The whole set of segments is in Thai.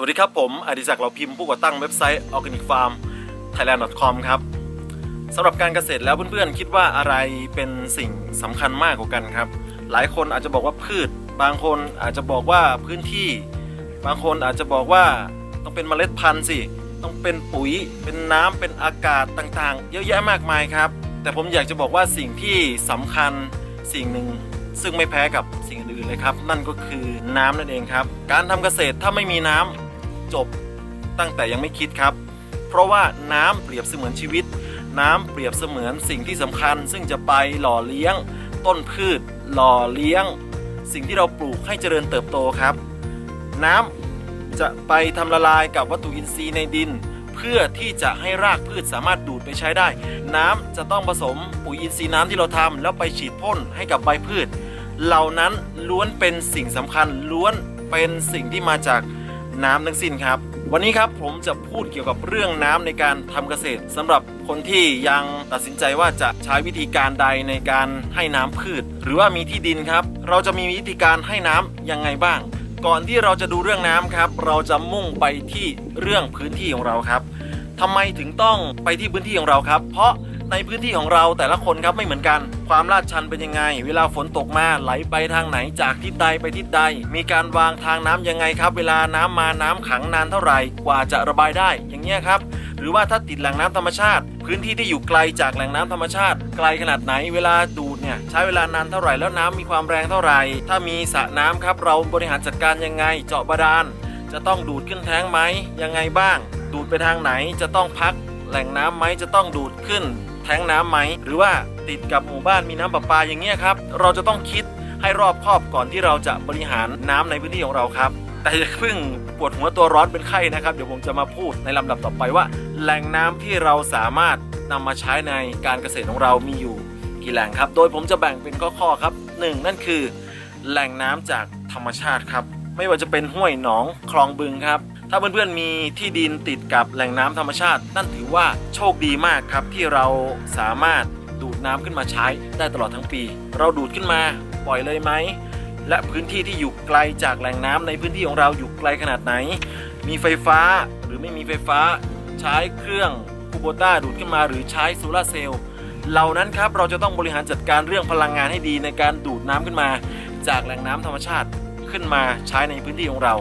วัสดีครับผมอดิศักดิ์เราพิมพ์ผู้ก่อตั้งเว็บไซต์ organic farm thailand com ครับสำหรับการเกษตรแล้วเพื่อนๆ คิดว่าอะไรเป็นสิ่งสำคัญมากกว่ากันครับ หลายคนอาจจะบอกว่าพืช บางคนอาจจะบอกว่าพื้นที่ บางคนอาจจะบอกว่าต้องเป็นเมล็ดพันธุ์สิต้องเป็นปุ๋ย เป็นน้ำเป็นอากาศต่างๆ เยอะแยะมากมายครับ แต่ผมอยากจะบอกว่าสิ่งที่สำคัญสิ่งหนึ่งซึ่งไม่แพ้กับสิ่งอื่นเลยครับ นั่นก็คือน้ำนั่นเองครับ การทำเกษตรถ้าไม่มีน้ำ จบตั้งแต่ยังไม่คิดครับ เพราะว่าน้ำเปรียบเสมือนชีวิต น้ำเปรียบเสมือนสิ่งที่สำคัญ ซึ่งจะไปหล่อเลี้ยง ต้นพืช หล่อเลี้ยง สิ่งที่เราปลูกให้เจริญเติบโตครับ น้ำจะไปทำละลายกับวัตถุอินทรีย์ในดิน เพื่อที่จะให้รากพืชสามารถดูดไปใช้ได้ น้ำจะต้องผสมปุ๋ยอินทรีย์น้ำที่เราทำแล้วไปฉีดพ่นให้กับใบพืช เหล่านั้นล้วนเป็นสิ่งสำคัญล้วนเป็นสิ่งที่มาจาก น้ำทั้งสิ้นครับ วันนี้ครับผมจะพูดเกี่ยวกับเรื่องน้ำในการทำเกษตรสำหรับคนที่ยังตัดสินใจว่าจะใช้วิธีการใดในการให้น้ำพืช หรือว่ามีที่ดินครับ เราจะมีวิธีการให้น้ำยังไงบ้าง ก่อนที่เราจะดูเรื่องน้ำครับ เราจะมุ่งไปที่เรื่องพื้นที่ของเราครับทำไมถึงต้องไปที่พื้นที่ของเราครับ เพราะ ในพื้นที่ของเราแต่ละคนครับไม่เหมือนกัน ความลาดชันเป็นยังไง เวลาฝนตกมาไหลไปทางไหนจากทิศใดไปทิศใด มีการวางทางน้ำยังไงครับ เวลาน้ำมาน้ำขังนานเท่าไหร่กว่าจะระบายได้ อย่างเงี้ยครับ หรือว่าถ้าติดแหล่งน้ำธรรมชาติ พื้นที่ที่อยู่ไกลจากแหล่งน้ำธรรมชาติ ไกลขนาดไหนเวลาดูดเนี่ยใช้เวลานานเท่าไหร่แล้วน้ำมีความแรงเท่าไหร่ ถ้ามีสระน้ำครับเราบริหารจัดการยังไง เจาะบาดาลจะต้องดูดขึ้นแท้งไหมยังไงบ้าง ดูดไปทางไหนจะต้องพักแหล่งน้ำไหมจะต้องดูดขึ้น แท้งน้ำไหม หรือว่าติดกับหมู่บ้านมีน้ำประปาอย่างเงี้ยครับ เราจะต้องคิดให้รอบคอบก่อนที่เราจะบริหารน้ำในพื้นที่ของเราครับแต่อย่าเพิ่งปวดหัวตัวร้อนเป็นไข้นะครับ เดี๋ยวผมจะมาพูดในลำดับต่อไปว่า แหล่งน้ำที่เราสามารถนำมาใช้ในการเกษตรของเรามีอยู่กี่แหล่งครับ โดยผมจะแบ่งเป็นข้อๆครับหนึ่งนั่นคือ แหล่งน้ำจากธรรมชาติครับ ไม่ว่าจะเป็นห้วยหนองคลองบึงครับ ถ้าเพื่อนๆมีที่ดินติดกับแหล่งน้ำธรรมชาติ นั่นถือว่าโชคดีมากครับที่เราสามารถดูดน้ำขึ้นมาใช้ได้ตลอดทั้งปี เราดูดขึ้นมาปล่อยเลยไหมและพื้นที่ที่อยู่ไกลจากแหล่งน้ำในพื้นที่ของเราอยู่ไกลขนาดไหน มีไฟฟ้าหรือไม่มีไฟฟ้า ใช้เครื่องคูโบต้าดูดขึ้นมาหรือใช้โซลาร์เซลล์เหล่านั้นครับเราจะต้องบริหารจัดการเรื่องพลังงานให้ดีในการดูดน้ำขึ้นมา จากแหล่งน้ำธรรมชาติขึ้นมาใช้ในพื้นที่ของเรา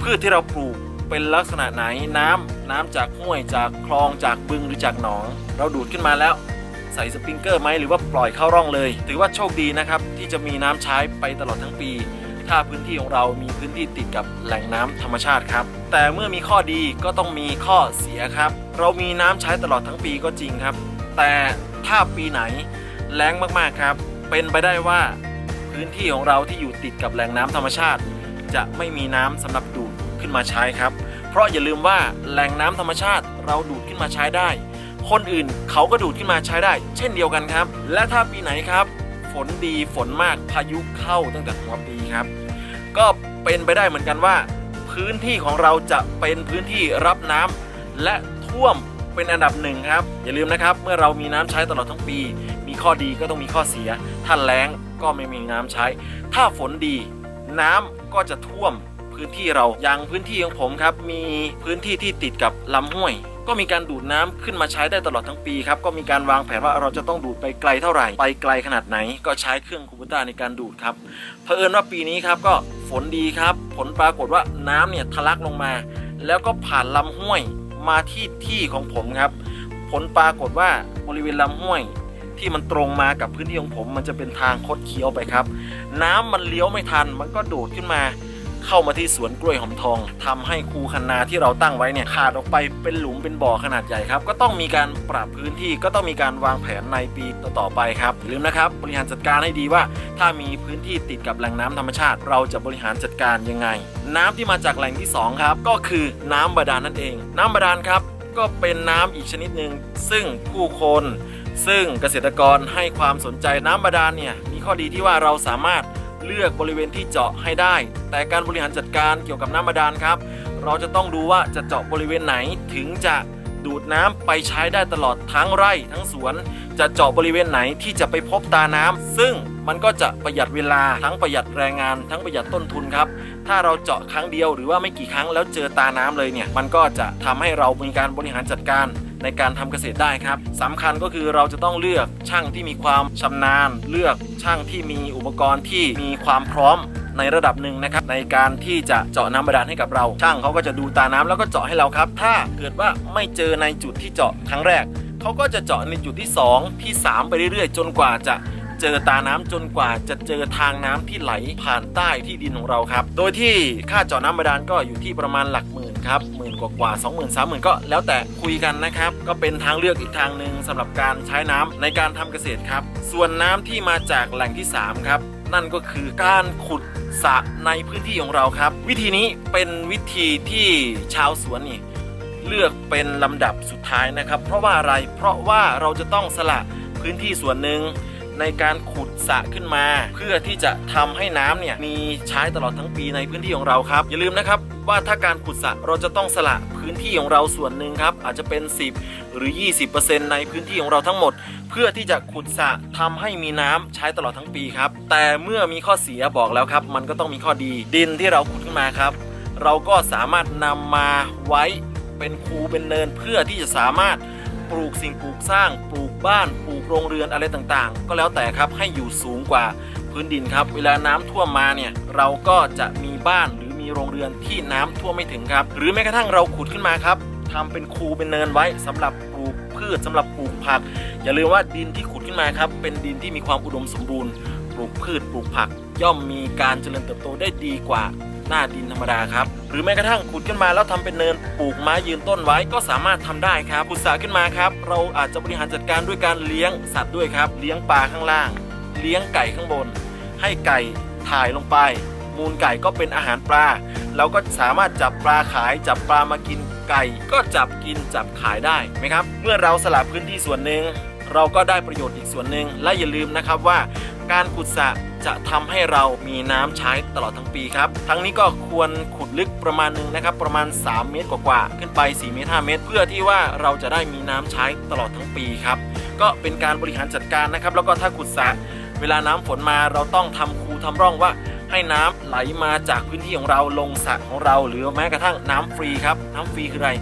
พืชที่เราปลูก เป็นลักษณะไหนน้ำน้ำจากห้วยจากคลองจากบึงหรือจากหนอง เราดูดขึ้นมาแล้วใส่สปริงเกอร์ไหมหรือว่าปล่อยเข้าร่องเลย ถือว่าโชคดีนะครับ ที่จะมีน้ำใช้ไปตลอดทั้งปี ถ้าพื้นที่ของเรามีพื้นที่ติดกับแหล่งน้ำธรรมชาติครับ แต่เมื่อมีข้อดีก็ต้องมีข้อเสียครับ เรามีน้ำใช้ตลอดทั้งปีก็จริงครับ แต่ถ้าปีไหนแล้งมากๆครับ เป็นไปได้ว่าพื้นที่ของเราที่อยู่ติดกับแหล่งน้ำธรรมชาติ จะไม่มีน้ำสำหรับดูด ขึ้นมาใช้ครับ เพราะอย่าลืมว่าแหล่งน้ำธรรมชาติเราดูดขึ้นมาใช้ได้ คนอื่นเขาก็ดูดขึ้นมาใช้ได้ เช่นเดียวกันครับ และถ้าปีไหนครับ ฝนดีฝนมากพายุเข้าตั้งแต่หัวปีครับ ก็เป็นไปได้เหมือนกันว่า พื้นที่ของเราจะเป็นพื้นที่รับน้ำและท่วมเป็นอันดับหนึ่งครับ อย่าลืมนะครับเมื่อเรามีน้ำใช้ตลอดทั้งปี มีข้อดีก็ต้องมีข้อเสีย ถ้าแล้งก็ไม่มีน้ำใช้ ถ้าฝนดี น้ำก็จะท่วม พื้นที่เราอย่างพื้นที่ของผมครับมีพื้นที่ที่ติดกับลำห้วย ก็มีการดูดน้ำขึ้นมาใช้ได้ตลอดทั้งปีครับก็มีการวางแผนว่าเราจะต้องดูดไปไกลเท่าไหร่ไปไกลขนาดไหน ก็ใช้เครื่องคูบูต้าในการดูดครับเผอิญว่าปีนี้ครับก็ฝนดีครับ ผลปรากฏว่าน้ำเนี่ยทะลักลงมา แล้วก็ผ่านลำห้วยมาที่ที่ของผมครับ ผลปรากฏว่าบริเวณลำห้วยที่มันตรงมากับพื้นที่ของผม มันจะเป็นทางคดเคี้ยวไปครับ น้ำมันเลี้ยวไม่ทัน มันก็โดดขึ้นมา เข้ามาที่สวนกล้วยหอมทองทำให้คูคันนาที่เราตั้งไว้เนี่ยขาดออกไปเป็นหลุมเป็นบ่อขนาดใหญ่ครับ ก็ต้องมีการปรับพื้นที่ก็ต้องมีการวางแผนในปีต่อๆไปครับอย่าลืมนะครับบริหารจัดการให้ดีว่า ถ้ามีพื้นที่ติดกับแหล่งน้ำธรรมชาติ เราจะบริหารจัดการยังไง น้ำที่มาจากแหล่งที่สองครับก็คือน้ำบาดาลนั่นเอง น้ำบาดาลครับก็เป็นน้ำอีกชนิดหนึ่งซึ่งผู้คน ซึ่งเกษตรกรให้ความสนใจน้ำบาดาลเนี่ยมีข้อดีที่ว่าเราสามารถ เลือกบริเวณที่เจาะให้ได้ แต่การบริหารจัดการเกี่ยวกับน้ำบาดาลครับ เราจะต้องดูว่าจะเจาะบริเวณไหนถึงจะดูดน้ำไปใช้ได้ตลอดทั้งไร่ทั้งสวน จะเจาะบริเวณไหนที่จะไปพบตาน้ำซึ่งมันก็จะประหยัดเวลาทั้งประหยัดแรงงาน ทั้งประหยัดต้นทุนครับ ถ้าเราเจาะครั้งเดียวหรือว่าไม่กี่ครั้งแล้วเจอตาน้ำเลยเนี่ย มันก็จะทำให้เรามีการบริหารจัดการ ในการทำเกษตรได้ครับสำคัญก็คือเราจะต้องเลือกช่างที่มีความชำนาญ เลือกช่างที่มีอุปกรณ์ที่มีความพร้อมในระดับหนึ่งนะครับในการที่จะเจาะน้ำบาดาลให้กับเรา ช่างเขาก็จะดูตาน้ำแล้วก็เจาะให้เราครับ ถ้าเกิดว่าไม่เจอในจุดที่เจาะครั้งแรกเขาก็จะเจาะในจุดที่ 2 ที่ 3 ไปเรื่อยๆ จนกว่าจะเจอตาน้ำจนกว่าจะเจอทางน้ำที่ไหลผ่านใต้ที่ดินของเราครับ โดยที่ค่าเจาะน้ำบาดาลก็อยู่ที่ประมาณหลักหมื่น ครับหมื่นกว่ากว่าสองหมื่นสามหมื่นก็แล้วแต่คุยกันนะครับ ก็เป็นทางเลือกอีกทางหนึ่งสำหรับการใช้น้ำในการทำเกษตรครับ ส่วนน้ำที่มาจากแหล่งที่ 3 ครับ นั่นก็คือการขุดสระในพื้นที่ของเราครับ วิธีนี้เป็นวิธีที่ชาวสวนนี่เลือกเป็นลำดับสุดท้ายนะครับ เพราะว่าอะไรเพราะว่าเราจะต้องสละพื้นที่ส่วนหนึ่ง ในการขุดสระขึ้นมา เพื่อที่จะทำให้น้ำเนี่ยมีใช้ตลอดทั้งปีในพื้นที่ของเราครับ อย่าลืมนะครับว่าถ้าการขุดสระเราจะต้องสละพื้นที่ของเราส่วนหนึ่งครับ อาจจะเป็น 10 หรือ 20%ในพื้นที่ของเราทั้งหมด เพื่อที่จะขุดสระทำให้มีน้ำใช้ตลอดทั้งปีครับ แต่เมื่อมีข้อเสียบอกแล้วครับ มันก็ต้องมีข้อดีดินที่เราขุดขึ้นมาครับ เราก็สามารถนำมาไว้เป็นคูเป็นเนินเพื่อที่จะสามารถ ปลูกสิ่งปลูกสร้าง ปลูกบ้านปลูกโรงเรือนอะไรต่างๆ ก็แล้วแต่ครับให้อยู่สูงกว่าพื้นดินครับ เวลาน้ำท่วมมาเนี่ยเราก็จะมีบ้านหรือมีโรงเรือนที่น้ำท่วมไม่ถึงครับ หรือแม้กระทั่งเราขุดขึ้นมาครับทำเป็นคูเป็นเนินไว้สำหรับปลูกพืชสำหรับปลูกผัก อย่าลืมว่าดินที่ขุดขึ้นมาครับเป็นดินที่มีความอุดมสมบูรณ์ ปลูกพืชปลูกผัก ย่อมมีการเจริญเติบโตได้ดีกว่า หน้าดินธรรมดาครับ หรือแม้กระทั่งขุดขึ้นมาแล้วทำเป็นเนินปลูกไม้ยืนต้นไว้ก็สามารถทำได้ครับขุดสระขึ้นมาครับ เราอาจจะบริหารจัดการด้วยการเลี้ยงสัตว์ด้วยครับ เลี้ยงปลาข้างล่าง เลี้ยงไก่ข้างบน ให้ไก่ถ่ายลงไป มูลไก่ก็เป็นอาหารปลาเราก็สามารถจับปลาขายจับปลามากินไก่ก็จับกินจับขายได้ไหมครับ เมื่อเราสละพื้นที่ส่วนหนึ่งเราก็ได้ประโยชน์อีกส่วนหนึ่งและอย่าลืมนะครับว่า การขุดสระจะทำให้เรามีน้ำใช้ตลอดทั้งปีครับ ทั้งนี้ก็ควรขุดลึกประมาณหนึ่งนะครับ ประมาณ 3 เมตรกว่าๆขึ้นไป 4 เมตร 5 เมตร เพื่อที่ว่าเราจะได้มีน้ำใช้ตลอดทั้งปีครับ ก็เป็นการบริหารจัดการนะครับ แล้วก็ถ้าขุดสระเวลาน้ำฝนมาเราต้องทำคูทำร่องว่าให้น้ำไหลมาจากพื้นที่ของเราลงสระของเรา หรือแม้กระทั่งน้ำฟรีครับ น้ำฟรีคืออะไร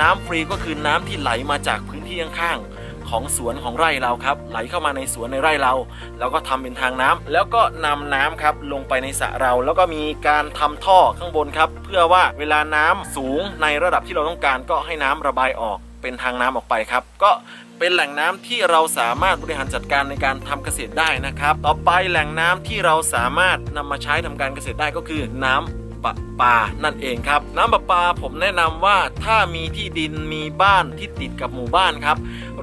น้ำฟรีก็คือน้ำที่ไหลมาจากพื้นที่ข้างๆ ของสวนของไร่เราครับ ไหลเข้ามาในสวนในไร่เราแล้วก็ทำเป็นทางน้ำแล้วก็นำน้ำครับลงไปในสระเรา แล้วก็มีการทำท่อข้างบนครับ เพื่อว่าเวลาน้ำสูงในระดับที่เราต้องการก็ให้น้ำระบายออกเป็นทางน้ำออกไปครับ ก็เป็นแหล่งน้ำที่เราสามารถบริหารจัดการในการทำเกษตรได้นะครับ ต่อไปแหล่งน้ำที่เราสามารถนำมาใช้ทำการเกษตรได้ก็คือน้ำ ประปานั่นเองครับ น้ำประปาผมแนะนำว่าถ้ามีที่ดินมีบ้านที่ติดกับหมู่บ้านครับ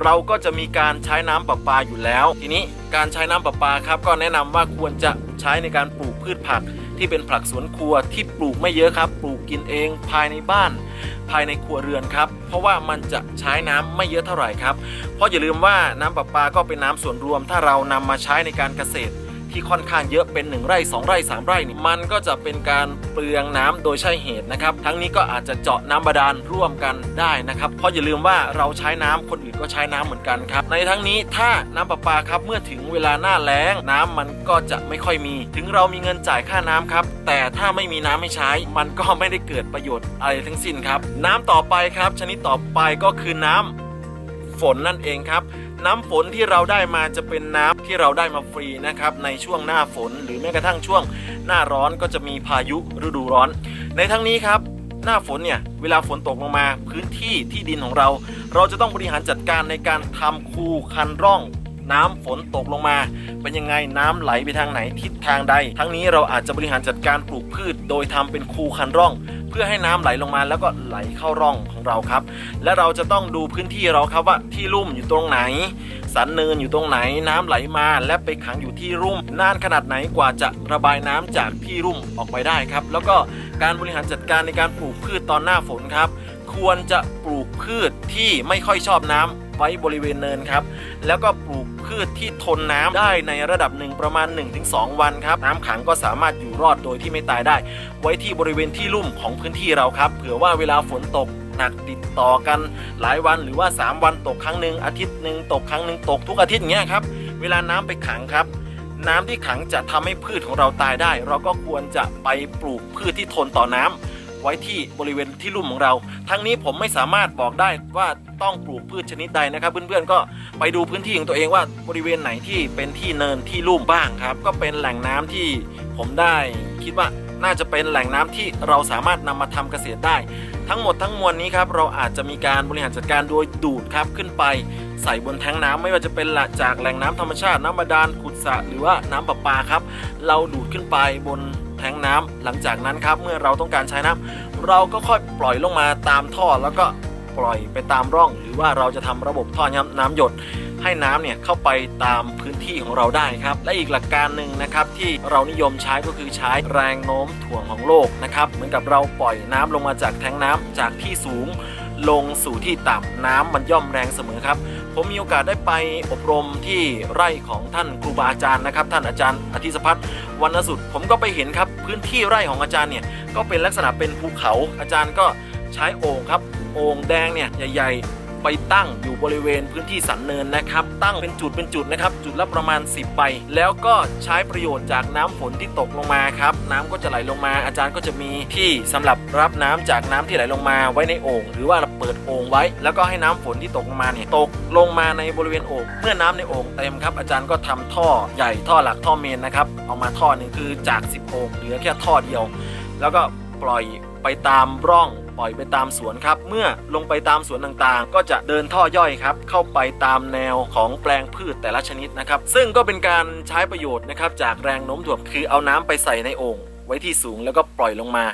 เราก็จะมีการใช้น้ำประปาอยู่แล้ว ทีนี้การใช้น้ำประปาครับก็แนะนำว่าควรจะใช้ในการปลูกพืชผักที่เป็นผักสวนครัวที่ปลูกไม่เยอะครับ ปลูกกินเองภายในบ้าน ภายในครัวเรือนครับ เพราะว่ามันจะใช้น้ำไม่เยอะเท่าไหร่ครับ เพราะอย่าลืมว่าน้ำประปาก็เป็นน้ำส่วนรวม ถ้าเรานำมาใช้ในการเกษตร ที่ค่อนข้างเยอะเป็น 1 ไร่ 2 ไร่ 3 ไร่นี่มันก็จะเป็นการเปลืองน้ำโดยใช่เหตุนะครับ ทั้งนี้ก็อาจจะเจาะน้ำบาดาลร่วมกันได้นะครับ เพราะอย่าลืมว่าเราใช้น้ำคนอื่นก็ใช้น้ำเหมือนกันครับ ในทั้งนี้ถ้าน้ำประปาครับเมื่อถึงเวลาหน้าแล้งน้ำมันก็จะไม่ค่อยมี ถึงเรามีเงินจ่ายค่าน้ำครับ แต่ถ้าไม่มีน้ำให้ใช้ มันก็ไม่ได้เกิดประโยชน์อะไรทั้งสิ้นครับ น้ำต่อไปครับ ชนิดต่อไปก็คือน้ำฝนนั่นเองครับ น้ำฝนที่เราได้มาจะเป็นน้ำที่เราได้มาฟรีนะครับในช่วงหน้าฝนหรือแม้กระทั่งช่วงหน้าร้อนก็จะมีพายุฤดูร้อน ในทั้งนี้ครับหน้าฝนเนี่ยเวลาฝนตกลงมาพื้นที่ที่ดินของเรา เราจะต้องบริหารจัดการในการทำคูคันร่องน้ำฝนตกลงมา เป็นยังไงน้ำไหลไปทางไหนทิศทางใด ทั้งนี้เราอาจจะบริหารจัดการปลูกพืช โดยทำเป็นคูคันร่อง พื่อให้น้ำไหลลงมาแล้วก็ไหลเข้าร่องของเราครับ และเราจะต้องดูพื้นที่เราครับว่าที่ลุ่มอยู่ตรงไหน สันเนินอยู่ตรงไหนน้ำไหลมาและไปขังอยู่ที่รุ่มนานขนาดไหนกว่าจะระบายน้ำจากที่รุ่มออกไปได้ครับ แล้วก็การบริหารจัดการในการปลูกพืชตอนหน้าฝนครับ ควรจะปลูกพืชที่ไม่ค่อยชอบน้ำไว้บริเวณเนินครับ แล้วก็ปลูก พืชที่ทนน้ำได้ในระดับหนึ่งประมาณ 1-2 วันครับ น้ำขังก็สามารถอยู่รอดโดยที่ไม่ตายได้ ไว้ที่บริเวณที่ลุ่มของพื้นที่เราครับเผื่อว่าเวลาฝนตกหนักติดต่อกันหลายวันหรือว่า 3 วันตกครั้งหนึ่งอาทิตย์หนึ่งตกครั้งหนึ่งตกทุกอาทิตย์อย่างเงี้ยครับเวลาน้ำไปขังครับ น้ำที่ขังจะทำให้พืชของเราตายได้ เราก็ควรจะไปปลูกพืชที่ทนต่อน้ำไว้ที่บริเวณที่ลุ่มของเรา ทั้งนี้ผมไม่สามารถบอกได้ว่า ต้องปลูกพืชชนิดใดนะครับ เพื่อนๆก็ไปดูพื้นที่ของตัวเองว่าบริเวณไหนที่เป็นที่เนินที่ลุ่มบ้างครับ ก็เป็นแหล่งน้ำที่ผมได้คิดว่าน่าจะเป็นแหล่งน้ำที่เราสามารถนำมาทำเกษตรได้ ทั้งหมดทั้งมวลนี้ครับเราอาจจะมีการบริหารจัดการโดยดูดครับขึ้นไปใส่บนแทงน้ำไม่ว่าจะเป็นจากแหล่งน้ำธรรมชาติน้ำบาดาลขุดสระหรือว่าน้ำประปาครับ เราดูดขึ้นไปบนแทงน้ำหลังจากนั้นครับ เมื่อเราต้องการใช้น้ำเราก็ค่อยปล่อยลงมาตามท่อแล้วก็ ปล่อยไปตามร่อง หรือว่าเราจะทำระบบท่อน้ำน้ำหยดให้น้ำเนี่ยเข้าไปตามพื้นที่ของเราได้ครับ และอีกหลักการหนึ่งนะครับที่เรานิยมใช้ก็คือใช้แรงโน้มถ่วงของโลกนะครับเหมือนกับเราปล่อยน้ำลงมาจากแทงน้ำจากที่สูงลงสู่ที่ต่ำน้ำมันย่อมแรงเสมอครับ ผมมีโอกาสได้ไปอบรมที่ไร่ของท่านครูบาอาจารย์นะครับ ท่านอาจารย์อธิสพัฒน์วรรณสุดผมก็ไปเห็นครับ พื้นที่ไร่ของอาจารย์เนี่ยก็เป็นลักษณะเป็นภูเขาอาจารย์ก็ใช้โอ่งครับ โอ่งแดงเนี่ยใหญ่ๆ ไปตั้งอยู่บริเวณพื้นที่สันเนินนะครับ ตั้งเป็นจุดเป็นจุดนะครับ จุดละประมาณ 10ใบแล้วก็ใช้ประโยชน์จากน้ำฝนที่ตกลงมาครับ น้ำก็จะไหลลงมา อาจารย์ก็จะมีที่สำหรับรับน้ำจากน้ำที่ไหลลงมาไว้ในโอ่งหรือว่าเราเปิดโอ่งไว้ แล้วก็ให้น้ำฝนที่ตกลงมาเนี่ยตกลงมาในบริเวณโอ่งเมื่อน้ำในโอ่งเต็มครับ อาจารย์ก็ทำท่อใหญ่ท่อหลักท่อเมนนะครับเอามาท่อหนึ่งคือจาก 10โอ่งเหลือแค่ท่อเดียว แล้วก็ปล่อยไปตามร่อง ปล่อยไปตามสวนครับ เมื่อลงไปตามสวนต่างๆ ก็จะเดินท่อย่อยครับ เข้าไปตามแนวของแปลงพืชแต่ละชนิดนะครับ ซึ่งก็เป็นการใช้ประโยชน์นะครับจากแรงโน้มถ่วงคือเอาน้ำไปใส่ในโอ่ง ไว้ที่สูงแล้วก็ปล่อยลงมา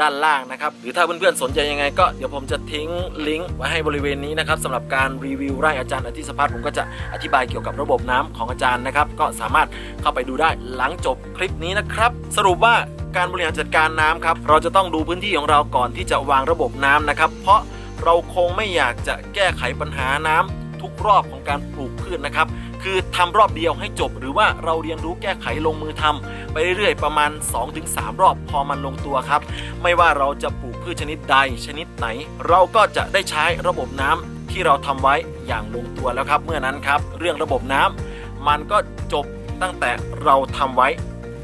ด้านล่างนะครับหรือถ้าเพื่อนๆสนใจยังไงก็เดี๋ยวผมจะทิ้งลิงก์ไว้ให้บริเวณนี้นะครับสำหรับการรีวิวไร่อาจารย์อธิสพัฒน์ผมก็จะอธิบายเกี่ยวกับระบบน้ำของอาจารย์นะครับ ก็สามารถเข้าไปดูได้หลังจบคลิปนี้นะครับ สรุปว่าการบริหารจัดการน้ำครับเราจะต้องดูพื้นที่ของเราก่อนที่จะวางระบบน้ำนะครับ เพราะเราคงไม่อยากจะแก้ไขปัญหาน้ำ ทุกรอบของการปลูกพืชนะครับ คือทำรอบเดียวให้จบ หรือว่าเราเรียนรู้แก้ไขลงมือทำไปเรื่อยๆ ประมาณ 2-3 รอบพอมันลงตัวครับ ไม่ว่าเราจะปลูกพืชชนิดใดชนิดไหน เราก็จะได้ใช้ระบบน้ำที่เราทำไว้อย่างลงตัวแล้วครับ เมื่อนั้นครับ เรื่องระบบน้ำมันก็จบตั้งแต่เราทำไว้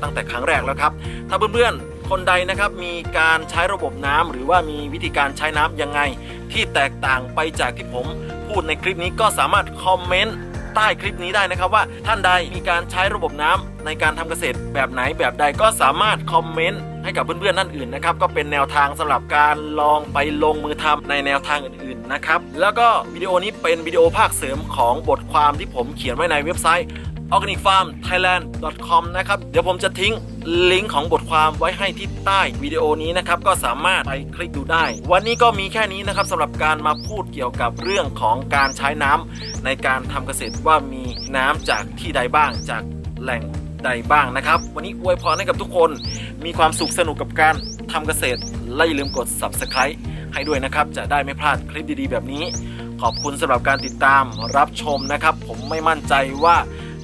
ตั้งแต่ครั้งแรกแล้วครับ ถ้าเพื่อนๆ คนใดนะครับมีการใช้ระบบน้ำหรือว่ามีวิธีการใช้น้ำยังไง ที่แตกต่างไปจากที่ผมพูดในคลิปนี้ก็สามารถคอมเมนต์ใต้คลิปนี้ได้นะครับว่าท่านใดมีการใช้ระบบน้ำในการทำเกษตรแบบไหนแบบใดก็สามารถคอมเมนต์ให้กับเพื่อนๆท่านอื่นนะครับก็เป็นแนวทางสำหรับการลองไปลงมือทำในแนวทางอื่นๆนะครับแล้วก็วิดีโอนี้เป็นวิดีโอภาคเสริมของบทความที่ผมเขียนไว้ในเว็บไซต์ organicfarmthailand.com นะครับ เดี๋ยวผมจะทิ้งลิงก์ของบทความไว้ให้ที่ใต้วิดีโอนี้นะครับ ก็สามารถไปคลิกดูได้ วันนี้ก็มีแค่นี้นะครับสำหรับการมาพูดเกี่ยวกับเรื่องของการใช้น้ำในการทำเกษตรว่ามีน้ำจากที่ใดบ้างจากแหล่งใดบ้างนะครับ วันนี้อวยพรให้กับทุกคน มีความสุขสนุกกับการทำเกษตร และอย่าลืมกด subscribe ให้ด้วยนะครับ จะได้ไม่พลาดคลิปดีๆ แบบนี้ ขอบคุณสำหรับการติดตามรับชมนะครับ ผมไม่มั่นใจว่า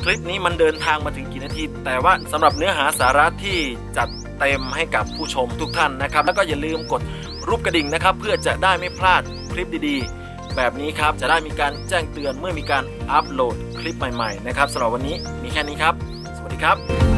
คลิปนี้มันเดินทางมาถึงกี่นาที แต่ว่าสำหรับเนื้อหาสาระที่จัดเต็มให้กับผู้ชมทุกท่านนะครับ แล้วก็อย่าลืมกดรูปกระดิ่งนะครับ เพื่อจะได้ไม่พลาดคลิปดีๆ แบบนี้ครับจะได้มีการแจ้งเตือนเมื่อมีการอัปโหลดคลิปใหม่ๆนะครับสำหรับวันนี้มีแค่นี้ครับ สวัสดีครับ